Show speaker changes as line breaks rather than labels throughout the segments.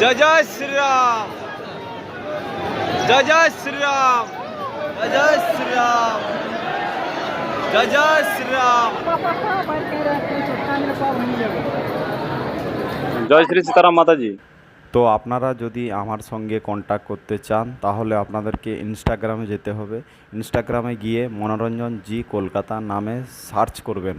জয় জয় শ্রীরাম। জয় জয় শ্রীরাম। জয় জয় শ্রীরাম। জয় জয় শ্রীরাম।
জয় শ্রী সীতারাম মাতাজি।
তো আপনারা যদি আমার সঙ্গে কন্ট্যাক্ট করতে চান তাহলে আপনাদেরকে ইনস্টাগ্রামে যেতে হবে। ইনস্টাগ্রামে গিয়ে মনোরঞ্জন জি কলকাতা নামে সার্চ করবেন।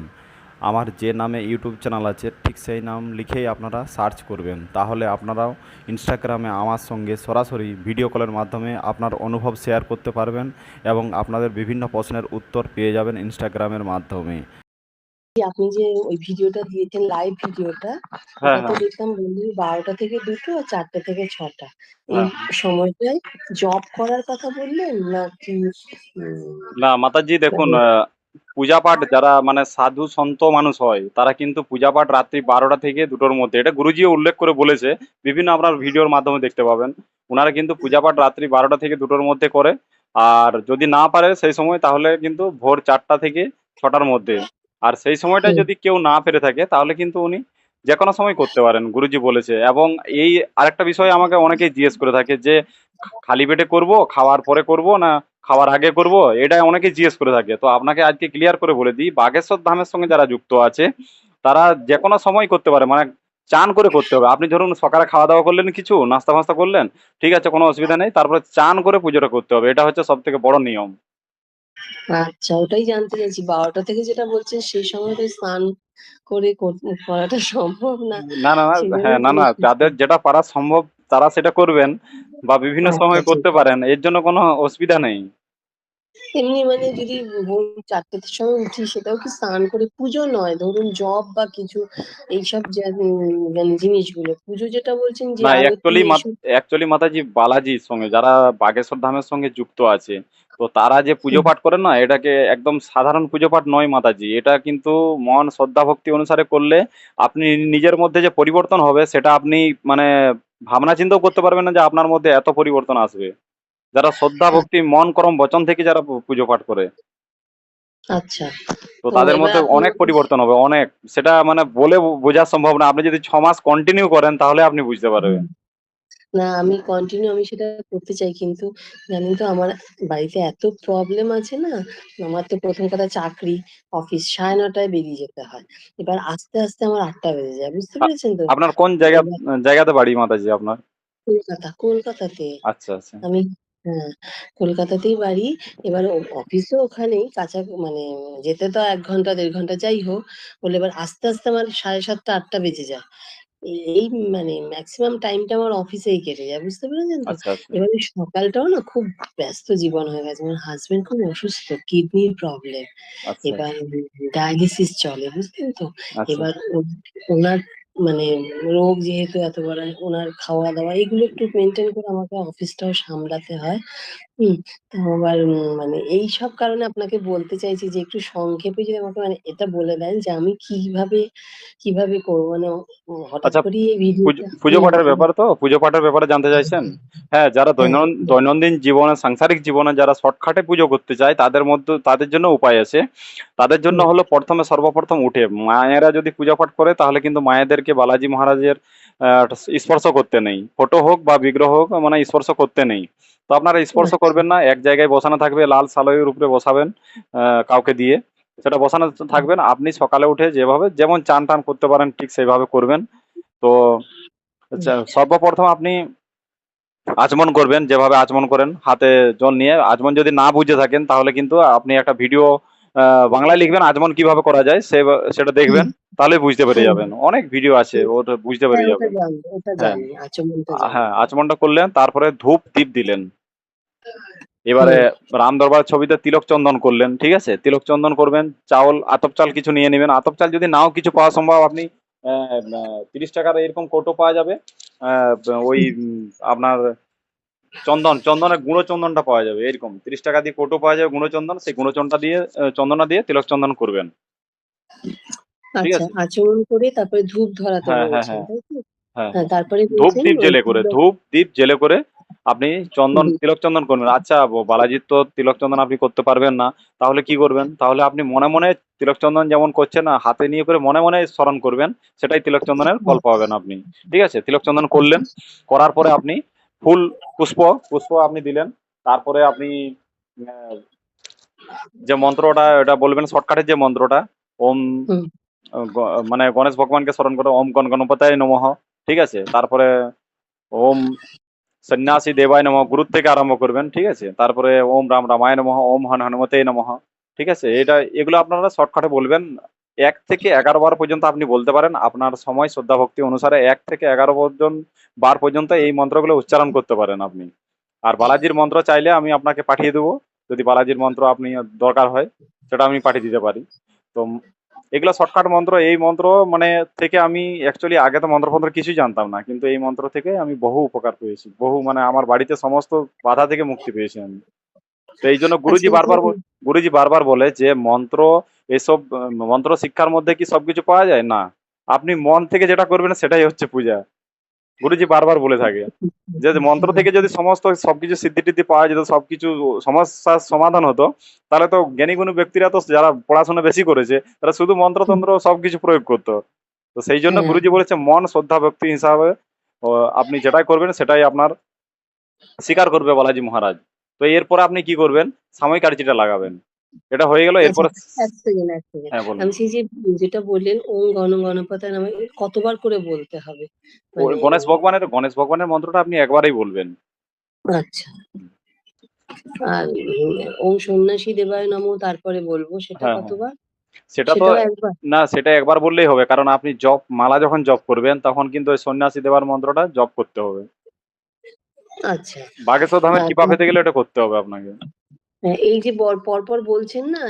আমার যে নামে ইউটিউব চ্যানেল আছে ঠিক সেই নাম লিখেই আপনারা সার্চ করবেন। তাহলে আপনারাও ইনস্টাগ্রামে আমার সঙ্গে সরাসরি ভিডিও কলের মাধ্যমে আপনার অনুভব শেয়ার করতে পারবেন এবং আপনাদের বিভিন্ন প্রশ্নের উত্তর পেয়ে যাবেন ইনস্টাগ্রামের মাধ্যমে।
আপনি যে ওই ভিডিওটা দিয়েছেন লাইভ ভিডিওটা
হ্যাঁ
তো
হ্যাঁ।
দেখলাম বললেন বারোটা থেকে দুটো আর চারটে থেকে ছটা। এই
হ্যাঁ।
সময়টায় জব করার কথা বললেন নাকি
না মাতাজি দেখুন আহ, পূজা পাঠ যারা মানে সাধু সন্ত মানুষ হয় তারা কিন্তু পূজা পাঠ রাত্রি বারোটা থেকে দুটোর মধ্যে। এটা গুরুজিও উল্লেখ করে বলেছে বিভিন্ন আপনার ভিডিওর মাধ্যমে দেখতে পাবেন। ওনারা কিন্তু পূজা পাঠ রাত্রি বারোটা থেকে দুটোর মধ্যে করে। আর যদি না পারে সেই সময় তাহলে কিন্তু ভোর চারটা থেকে ছটার মধ্যে। আর সেই সময়টা যদি কেউ না পেরে থাকে তাহলে কিন্তু উনি যে কোনো সময় করতে পারেন গুরুজি বলেছে। এবং এই আরেকটা বিষয় আমাকে অনেকেই জিজ্ঞেস করে থাকে যে খালি পেটে করব খাওয়ার পরে করব না খাওয়ার আগে করব এটা অনেকে জিজ্ঞেস করে থাকে। তো আপনাকে আজকে ক্লিয়ার করে বলে দিই বাগেশ্বর ধামের সঙ্গে যারা যুক্ত আছে তারা যে কোনো সময় করতে পারে মানে চান করে করতে হবে। আপনি ধরুন সকালে খাওয়া দাওয়া করলেন কিছু নাস্তা ফাস্তা করলেন ঠিক আছে কোনো অসুবিধা নেই তারপরে চান করে পুজোটা করতে হবে। এটা হচ্ছে সব থেকে বড় নিয়ম।
আচ্ছা ওটাই জানতে চাইছি। বারোটা থেকে যেটা বলছেন সেই সময়টা স্নান করে করাটা সম্ভব না।
না না হ্যাঁ না না যাদের যেটা পারা সম্ভব তারা সেটা করবেন বা বিভিন্ন
আচ্ছা,
সময়
আচ্ছা,
করতে। পারেন। এর জন্য কোনো অসুবিধা নেই।
এমনি মানে যদি ভোর চারটের সময় উঠি সেটাও কি স্নান করে পুজো নয়? ধরুন জব বা কিছু এইসব মানে জিনিসগুলো। পুজো যেটা বলছেন যে
না অ্যাকচুয়ালি অ্যাকচুয়ালি মাতাজি বালাজির সঙ্গে যারা বাগেশ্বর ধামের সঙ্গে যুক্ত আছে তো তারা যে পুজো পাঠ করেন না এটাকে একদম সাধারণ পুজো পাঠ নয় মাতাজি। এটা কিন্তু মন শ্রদ্ধা ভক্তি অনুসারে করলে আপনি নিজের মধ্যে যে পরিবর্তন হবে সেটা আপনি মানে ভাবনা চিন্তাও করতে পারবেন না যে আপনার মধ্যে এত পরিবর্তন আসবে। যারা শ্রদ্ধা ভক্তি মন করম বচন থেকে যারা পুজো পাঠ করে।
আচ্ছা।
তো তাদের মধ্যে অনেক পরিবর্তন হবে অনেক। সেটা মানে বলে বোঝা সম্ভব না। আপনি যদি ছ মাস কন্টিনিউ করেন তাহলে আপনি বুঝতে পারবেন।
না আমি কন্টিনিউ আমি সেটা করতে চাই কিন্তু জানেন তো আমার বাড়িতে এত প্রবলেম আছে না আমার তো প্রথম কথা চাকরি অফিস সাড়ে নটায় বেরিয়ে যেতে হয়। এবার আস্তে আস্তে আমার আটটা বেজে যায় বুঝতে পেরেছেন তো?
আপনার কোন জায়গা জায়গাতে বাড়ি মাতাজি আপনার?
কলকাতা কলকাতাতে।
আচ্ছা আচ্ছা।
আমি হ্যাঁ কলকাতাতেই বাড়ি। এবার ও- অফিসও ওখানেই কাছা মানে যেতে তো এক ঘণ্টা দেড় ঘণ্টা যাই হোক বলে এবার আস্তে আস্তে আমার সাড়ে সাতটা আটটা বেজে যায়। এই মানে ম্যাক্সিমাম টাইমটা আমার অফিসেই কেটে যায় বুঝতে পেরেছেন তো?
আচ্ছা আচ্ছা।
এবার সকালটাও না খুব ব্যস্ত জীবন হয়ে গেছে। আমার হাজবেন্ড খুব অসুস্থ কিডনির প্রবলেম
আচ্ছা।
এবার ডায়ালিসিস চলে বুঝলেন তো? এবার ওনার মানে রোগ যেহেতু এত বড় ওনার খাওয়া দাওয়া এগুলো একটু মেনটেন করে আমাকে অফিসটাও সামলাতে হয়। হুম তো আবার মানে এই সব কারণে আপনাকে বলতে চাইছি যে একটু সংক্ষেপে যদি আমাকে মানে এটা বলে দেন যে আমি কীভাবে কীভাবে করব? মানে হঠাৎ
আচ্ছা
করেই এই
পুজো
ভিডিওটা
পুজো
হুম
পাঠের ব্যাপার তো? পুজো পাঠের ব্যাপারে জানতে চাইছেন? হ্যাঁ যারা
হ্যাঁ।
দৈনন্দিন দৈনন্দিন জীবনে সাংসারিক জীবনে যারা শর্টকাটে পুজো করতে চায় তাদের মধ্যে তাদের জন্য উপায় আছে। তাদের জন্য
হুম।
হলো প্রথমে সর্বপ্রথম উঠে। মায়েরা যদি পূজা পাঠ করে তাহলে কিন্তু মায়েদেরকে বালাজি মহারাজের আহ, স্পর্শ করতে নেই। ফটো হোক বা বিগ্রহ হোক মানে স্পর্শ করতে নেই। তো আপনারা স্পর্শ
আচ্ছা।
করবেন না এক জায়গায় বসানো থাকবে লাল সালয়ের উপরে বসাবেন আহ, কাউকে দিয়ে। সেটা বসানো থাকবেন আপনি সকালে উঠে যেভাবে যেমন চান টান করতে পারেন ঠিক সেইভাবে করবেন। তো আচ্ছা সর্বপ্রথম আপনি আচমন করবেন যেভাবে আচমন করেন হাতে জল নিয়ে। আচমন যদি না বুঝে থাকেন তাহলে কিন্তু আপনি একটা ভিডিও বাংলায় লিখবেন আচমন কীভাবে করা যায় সে সেটা দেখবেন তাহলে বুঝতে পেরে যাবেন। অনেক ভিডিও আছে ওটা বুঝতে
হ্যাঁ
পেরে যাবেন। হ্যাঁ।
জানি আচমনটা
হ্যাঁ আচমনটা করলেন তারপরে ধূপ দীপ দিলেন। এবারে রাম দরবার ছবিতে তিলক চন্দন করলেন ঠিক আছে? তিলক চন্দন করবেন চাউল আতপ চাল কিছু নিয়ে নেবেন। আতপ চাল যদি নাও কিছু পাওয়া সম্ভব আপনি তিরিশ টাকার এরকম কোটো পাওয়া যাবে। ওই আপনার চন্দন চন্দনের গুঁড়ো চন্দনটা পাওয়া যাবে এরকম। তিরিশ টাকা দিয়ে কোটো পাওয়া যাবে গুঁড়ো চন্দন সেই গুঁড়ো চন্দনটা দিয়ে আহ, চন্দনটা দিয়ে তিলক চন্দন করবেন। ঠিক
আচ্ছা
আছে?
করে তারপরে ধূপ ধরাতে
হ্যাঁ হ্যাঁ হ্যাঁ। হ্যাঁ
হ্যাঁ। তারপরে
ধূপ দ্বীপ জেলে করে ধূপ দ্বীপ জেলে করে আপনি চন্দন। তিলক চন্দন করবেন আচ্ছা ব- বালাজির তো তিলক চন্দন আপনি করতে পারবেন না। তাহলে কি করবেন? তাহলে আপনি মনে মনে তিলক চন্দন যেমন করছেন না হাতে নিয়ে করে মনে মনে স্মরণ করবেন সেটাই তিলক চন্দনের ফল পাবেন আপনি। ঠিক আছে? তিলক চন্দন করলেন করার পরে আপনি ফুল পুষ্প পুষ্প আপনি দিলেন তারপরে আপনি যে মন্ত্রটা এটা বলবেন শর্টকাটের যে মন্ত্রটা ওম মানে গণেশ ভগবানকে স্মরণ করে ওম গণ গণপতায় নমঃ। ঠিক আছে? তারপরে ওম সন্ন্যাসী দেবায় নমঃ গুরুর থেকে আরম্ভ করবেন, ঠিক আছে? তারপরে ওম রাম রামায় নমঃ, ওম হন হনুমতে নমঃ, ঠিক আছে? এটা, এগুলো আপনারা শর্টকাটে বলবেন। এক থেকে এগারো বার পর্যন্ত আপনি বলতে পারেন, আপনার সময় শ্রদ্ধা ভক্তি অনুসারে এক থেকে এগারো পর্যন্ত বার পর্যন্ত এই মন্ত্রগুলো উচ্চারণ করতে পারেন আপনি। আর বালাজির মন্ত্র চাইলে আমি আপনাকে পাঠিয়ে দেবো। যদি বালাজির মন্ত্র আপনি দরকার হয়, সেটা আমি পাঠিয়ে দিতে পারি। তো এগুলো শর্টকাট মন্ত্র এই মন্ত্র মানে থেকে আমি অ্যাকচুয়ালি আগে তো মন্ত্র ফন্ত্র কিছুই জানতাম না কিন্তু এই মন্ত্র থেকে আমি বহু উপকার পেয়েছি বহু মানে আমার বাড়িতে সমস্ত বাধা থেকে মুক্তি পেয়েছি আমি। তো এই জন্য গুরুজি
আচ্ছা,
বারবার গুরুজি বারবার বলে যে মন্ত্র এসব মন্ত্র শিক্ষার মধ্যে কি সবকিছু পাওয়া যায়? না। আপনি মন থেকে যেটা করবেন সেটাই হচ্ছে পূজা। গুরুজি বারবার বলে থাকে যে মন্ত্র থেকে যদি সমস্ত সবকিছু সিদ্ধি টিদ্ধি পাওয়া যেত সবকিছু সমস্যার সমাধান হতো তাহলে তো জ্ঞানী গুণী ব্যক্তিরা তো যারা পড়াশোনা বেশি করেছে তারা শুধু মন্ত্রতন্ত্র সবকিছু প্রয়োগ করতো। তো সেই জন্য
হ্যাঁ।
গুরুজি বলেছে মন শ্রদ্ধা ভক্তি হিসাবে ও, আপনি যেটাই করবেন সেটাই আপনার স্বীকার করবে বালাজি মহারাজ। তো এরপরে আপনি কি করবেন? সাময়িক আর্জিটা লাগাবেন। এটা হয়ে গেল এরপরে
সেকেন্ড এক সেকেন্ড
হ্যাঁ বলুন।
আমি সেই যে যেটা বললেন ওম গণ গণপতায় নামে কতবার করে বলতে হবে? মানে-
গণেশ ভগবানের গণেশ ভগবানের মন্ত্রটা আপনি একবারেই বলবেন।
আচ্ছা। আর ওম সন্ন্যাসী দেবায় নমো তারপরে বলব সেটা
হ্যাঁ, হ্যাঁ।
কতবার?
সেটা তো না সেটা একবার বললেই হবে কারণ আপনি জপ মালা যখন জপ করবেন তখন কিন্তু ওই সন্ন্যাসী দেবার মন্ত্রটা জপ করতে হবে।
আচ্ছা।
বাগেশ্বর ধামের কৃপা। পেতে গেলে এটা করতে হবে আপনাকে।
এই যে বর- পরপর বলছেন না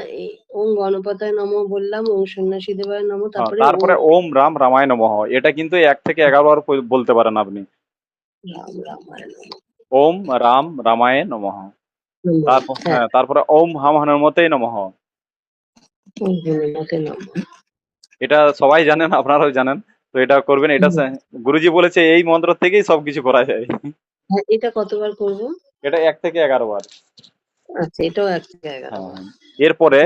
ওম গণপতায় নমো বললাম ওম সন্ন্যাসী দেবায় নমো
হ্যাঁ,
তারপরে
তারপরে
ওম
রাম রামায় নমঃ। এটা কিন্তু এক থেকে এগারো বার বলতে পারেন আপনি। ওম রাম রামায় নমঃ। তারপর
হ্যাঁ।
হ্যাঁ তারপরে ওম হাম
হনুমতে নমঃ।
এটা সবাই জানেন আপনারাও জানেন তো এটা করবেন এটা গুরুজি বলেছে এই মন্ত্র থেকেই সবকিছু করা যায়।
হ্যাঁ এটা কতবার করব?
এটা এক থেকে এগারো বার।
আচ্ছা এটাও এক জায়গা।
হ্যাঁ এরপরে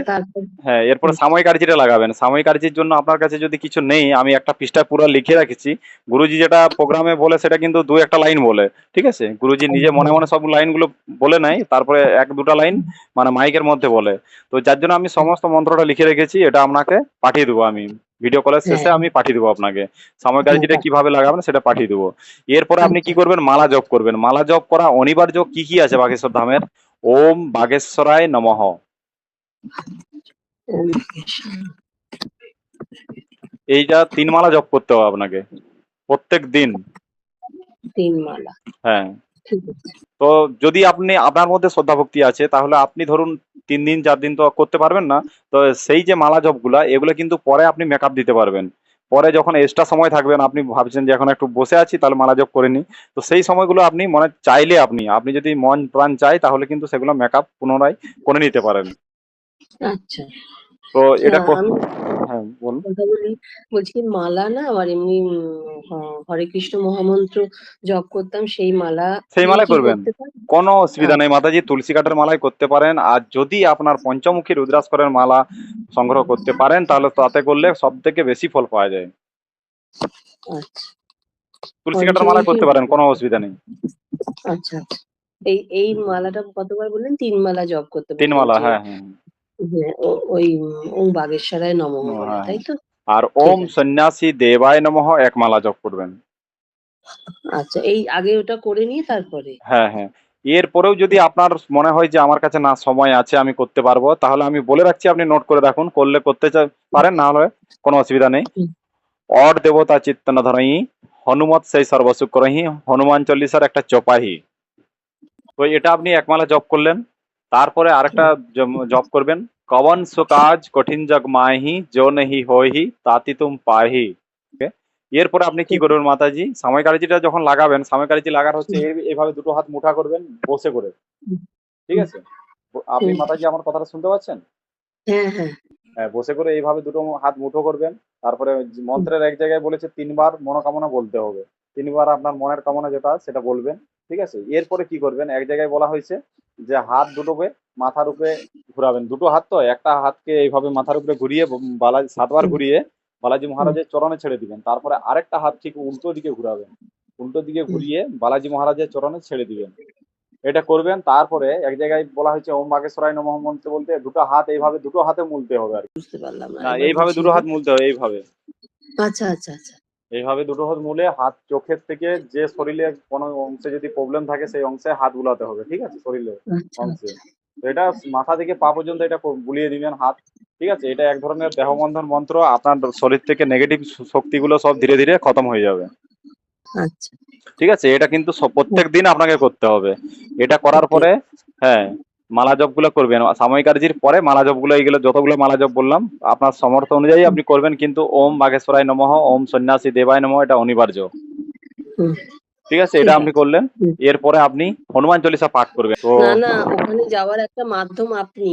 হ্যাঁ এরপরে সাময়িক আর্জিটা লাগাবেন। সাময়িক আর্জির জন্য আপনার কাছে যদি কিছু নেই আমি একটা পৃষ্ঠা পুরো লিখে রেখেছি। গুরুজি যেটা প্রোগ্রামে বলে সেটা কিন্তু দু একটা লাইন বলে ঠিক আছে? গুরুজি নিজে মনে মনে সব লাইনগুলো বলে নাই তারপরে এক দুটা লাইন মানে মাইকের মধ্যে বলে। তো যার জন্য আমি সমস্ত মন্ত্রটা লিখে রেখেছি এটা আপনাকে পাঠিয়ে দেবো আমি। ভিডিও কলের শেষে
হ্যাঁ।
আমি পাঠিয়ে দেবো আপনাকে। সাময়িক আর্জিটা
হ্যাঁ।
কীভাবে লাগাবেন সেটা পাঠিয়ে দেবো। এরপরে আপনি কি করবেন? মালা জপ করবেন। মালা জপ করা অনিবার্য কি কি আছে বাগেশ্বর ধামের? ওম বাগেশ্বরায় নমঃ। এইটা তিন মালা জপ করতে হবে আপনাকে প্রত্যেক দিন।
তিন মালা
হ্যাঁ তো যদি আপনি আপনার মধ্যে শ্রদ্ধা ভক্তি আছে তাহলে আপনি ধরুন তিন দিন চার দিন তো করতে পারবেন না তো সেই যে মালা জপগুলা এগুলো কিন্তু পরে আপনি মেকআপ দিতে পারবেন। পরে যখন এক্সট্রা সময় থাকবেন আপনি ভাবছেন যে এখন একটু বসে আছি, তাহলে মালা যোগ করে নিই তো সেই সময়গুলো আপনি মনে চাইলে আপনি আপনি যদি মন প্রাণ চাই তাহলে কিন্তু সেগুলো মেকআপ পুনরায় করে নিতে পারেন।
আচ্ছা।
তো এটা কর-
আমি
হ্যাঁ বলুন।
বলছি মালা না আমার এমনি হরে কৃষ্ণ মহামন্ত্র জপ করতাম সেই মালা
সেই মালাই করবেন। কোনো অসুবিধা নেই মাতাজি তুলসী কাঠের মালাই করতে পারেন আর যদি আপনার পঞ্চমুখী রুদ্রাস্করের মালা সংগ্রহ করতে পারেন তাহলে তাতে করলে সব থেকে বেশি ফল পাওয়া যায়।
আচ্ছা।
তুলসী কাঠের মালা করতে পারেন কোনো অসুবিধা নেই।
আচ্ছা আচ্ছা। এই এই মালাটা কতবার বললেন? তিন মালা জপ করতে
তিন মালা হ্যাঁ হ্যাঁ।
হ্যাঁ, ওই ওম বাগেশ্বরায় নমঃ
হ্যাঁ।
তাই তো?
আর ওম সন্ন্যাসী দেবায় নমঃ এক মালা জপ করবেন।
আচ্ছা এই আগে ওটা করে নিয়ে তারপরে?
হ্যাঁ হ্যাঁ। এরপরেও যদি আপনার মনে হয় যে আমার কাছে না সময় আছে আমি করতে পারব তাহলে আমি বলে রাখছি আপনি নোট করে রাখুন করলে করতে পারেন না হলে কোনো অসুবিধা নেই। অর দেবতা চিত্তন ধরই হনুমত সেই সর্বসুখ করহি হনুমান চল্লিশার একটা চপাহি তো এটা আপনি একমালা জব করলেন তারপরে আরেকটা জব করবেন কবন সুকাজ কঠিন জগ মাহি যো নেহি হইহি তাতি তুম পাহি। Okay? এরপরে আপনি কি করবেন মাতাজি? সাময়িক আরজিটা যখন লাগাবেন সাময়িক আরজি লাগার হচ্ছে এই- এইভাবে দুটো হাত মুঠা করবেন বসে করে। ঠিক আছে? আপনি। মাতাজি আমার কথাটা শুনতে পাচ্ছেন?
হ্যাঁ হ্যাঁ।
হ্যাঁ বসে করে এইভাবে দুটো হাত মুঠো করবেন। তারপরে মন্ত্রের এক জায়গায় বলেছে তিনবার মনোকামনা বলতে হবে। তিনবার আপনার মনের কামনা যেটা সেটা বলবেন। ঠিক আছে? এরপরে কি করবেন? এক জায়গায় বলা হয়েছে যে হাত দুটোকে মাথার উপরে ঘুরাবেন। দুটো হাত তো একটা হাতকে এইভাবে মাথার উপরে ঘুরিয়ে বালাজি সাতবার ঘুরিয়ে বালাজি মহারাজের চরণে ছেড়ে দিবেন। তারপরে আরেকটা হাত ঠিক উল্টো দিকে ঘুরাবেন। উল্টো দিকে ঘুরিয়ে বালাজি মহারাজের চরণে ছেড়ে দিবেন। এটা করবেন তারপরে এক জায়গায় বলা হয়েছে ওম বাগেশ্বরায় নমঃ বলতে বলতে দুটো হাত এইভাবে দুটো হাতে মুলতে হবে আর কি।
বুঝতে পারলাম না।
না এইভাবে দুটো হাত মুলতে হবে এইভাবে।
আচ্ছা আচ্ছা আচ্ছা।
এইভাবে দুটো হাত মুলে হাত চোখের থেকে যে শরীরে কোনো অংশে যদি প্রবলেম থাকে সেই অংশে হাত বুলাতে হবে ঠিক আছে? শরীরে
আচ্ছা
অংশে। তো এটা মাথা থেকে পা পর্যন্ত এটা বুলিয়ে দিবেন হাত। ঠিক আছে? এটা এক ধরনের দেহবন্ধন মন্ত্র। আপনার শরীর থেকে নেগেটিভ শক্তিগুলো সব ধীরে ধীরে খতম হয়ে যাবে।
আচ্ছা।
ঠিক আছে? এটা কিন্তু প্রত্যেক দিন আপনাকে করতে হবে। এটা করার পরে হ্যাঁ মালা জপগুলো করবেন। সাময়িক আরজির পরে মালা জপগুলো এইগুলো যতগুলো মালা জপ বললাম আপনার সমর্থ অনুযায়ী আপনি করবেন। কিন্তু ওম বাগেশ্বরায় নমঃ ওম সন্ন্যাসী দেবায় নমঃ এটা অনিবার্য। ঠিক আছে এটা আপনি করলেন। এরপরে আপনি হনুমান চল্লিশা পাঠ করবেন। তো
না না ওখানে যাওয়ার একটা মাধ্যম আপনি।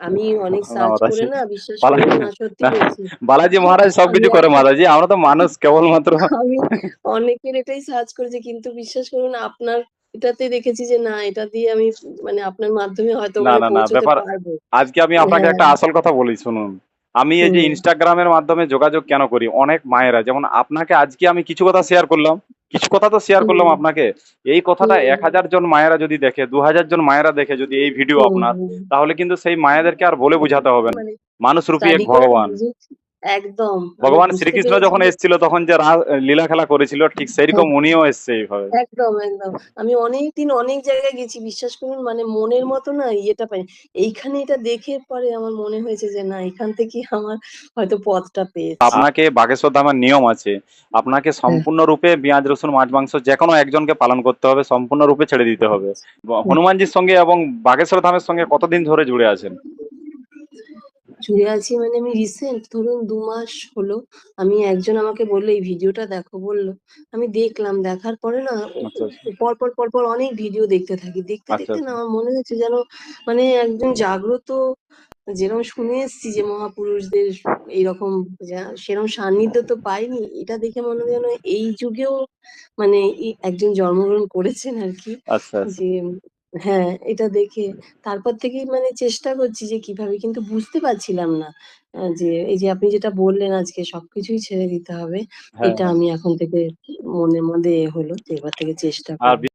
আমি অনেক সার্চ করে না বিশ্বাস না সত্যি
বালাজি মহারাজ সবকিছু করে মাতাজি আমরা তো মানুষ কেবলমাত্র।
আমি অনেকের এটাই সার্চ করেছি কিন্তু বিশ্বাস করুন আপনার এটাতে দেখেছি যে না এটা দিয়ে আমি মানে আপনার মাধ্যমে হয়তো
না, না, না, ব্যাপার- আজকে আমি আপনাকে
হ্যাঁ।
একটা আসল কথা বলি শুনুন। আমি এই যে ইনস্টাগ্রামের মাধ্যমে যোগাযোগ কেন করি? অনেক মায়েরা যেমন আপনাকে আজকে আমি কিছু কথা শেয়ার করলাম। কিছু কথা তো শেয়ার করলাম আপনাকে। এই কথাটা এক হাজার জন মায়েরা যদি দেখে দু হাজার জন মায়েরা দেখে যদি এই ভিডিও আপনার তাহলে কিন্তু সেই মায়েদেরকে আর বলে বুঝাতে হবে না।
মানে
মানুষ রূপী এক ভগবান।
একদম।
ভগবান শ্রীকৃষ্ণ যখন এসেছিল তখন যে লীলা খেলা করেছিল ঠিক সেরকম উনিও এসছে এইভাবে।
একদম একদম। আমি অনেকদিন অনেক জায়গায় গেছি বিশ্বাস করুন মানে মনের মতো না ইয়েটা পাই এইখানে এটা দেখে পরে আমার মনে হয়েছে যে না এখান থেকে আমার হয়তো পথটা পেয়েছি।
আপনাকে বাগেশ্বর ধামের নিয়ম আছে। আপনাকে সম্পূর্ণরূপে পেঁয়াজ রসুন মাছ মাংস যে কোনো একজনকে পালন করতে হবে সম্পূর্ণ রূপে ছেড়ে দিতে হবে। হনুমানজির সঙ্গে এবং বাগেশ্বর ধামের সঙ্গে কতদিন ধরে জুড়ে আছেন?
জুড়ে আছি মানে আমি রিসেন্ট ধরুন দু মাস হলো আমি একজন আমাকে বলল এই ভিডিওটা দেখো বলল। আমি দেখলাম দেখার পরে না
আচ্ছা
পর পর পর পর অনেক ভিডিও দেখতে থাকি। দেখতে
আচ্ছা,
দেখতে না
আচ্ছা।
আমার মনে হচ্ছে যেন মানে একজন জাগ্রত যেরকম শুনে এসেছি যে মহাপুরুষদের এইরকম যা- সেরকম সান্নিধ্য তো পাইনি এটা দেখে মনে হয় যেন এই যুগেও মানে একজন জন্মগ্রহণ করেছেন আর কি।
আচ্ছা আচ্ছা।
যে হ্যাঁ এটা দেখে তারপর থেকেই মানে চেষ্টা করছি যে কীভাবে কিন্তু বুঝতে পারছিলাম না যে এই যে আপনি যেটা বললেন আজকে সবকিছুই ছেড়ে দিতে হবে
হ্যাঁ
এটা আমি এখন থেকে মনের মধ্যে এ হলো যে এবার থেকে চেষ্টা
আর
করব।